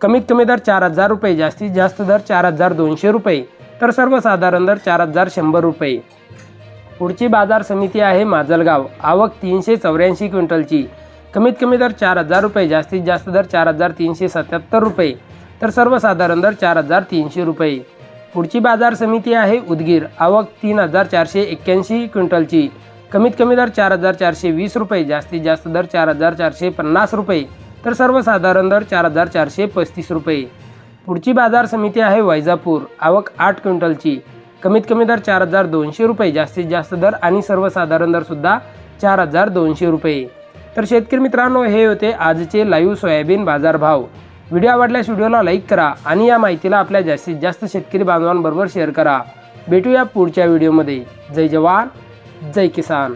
कमीत कमी दर चार हजार रुपये जास्तीत जास्त दर चार हजार दोनशे रुपये तर सर्वसाधारण दर चार हजार शंभर रुपये. पुढची बाजार समिती आहे माजलगाव आवक तीनशे चौऱ्याऐंशी क्विंटलची. कमीत कमी दर चार हजार रुपये जास्तीत जास्त दर चार हजार तीनशे सत्याहत्तर रुपये तर सर्वसाधारण दर चार हजार तीनशे रुपये. पुढची बाजार समिती आहे उदगीर आवक तीन हजार चारशे एक्क्याऐंशी क्विंटलची. कमीत कमी दर चार हजार चारशे वीस रुपये जास्तीत जास्त दर चार हजार चारशे पन्नास रुपये तर सर्वसाधारण दर चार हजार चारशे पस्तीस रुपये. पुढची बाजार समिती आहे वैजापूर. आवक आठ क्विंटलची. कमीत कमी दर चार हजार दोनशे रुपये. जास्तीत जास्त दर आणि सर्वसाधारण दरसुद्धा चार हजार दोनशे रुपये. तर शेतकरी मित्रांनो हे होते आजचे लाईव्ह सोयाबीन बाजारभाव. व्हिडिओ आवडल्यास व्हिडिओला लाईक करा आणि या माहितीला आपल्या जास्तीत जास्त शेतकरी बांधवांबरोबर शेअर करा. भेटूया पुढच्या व्हिडिओमध्ये. जय जवान जय किसान.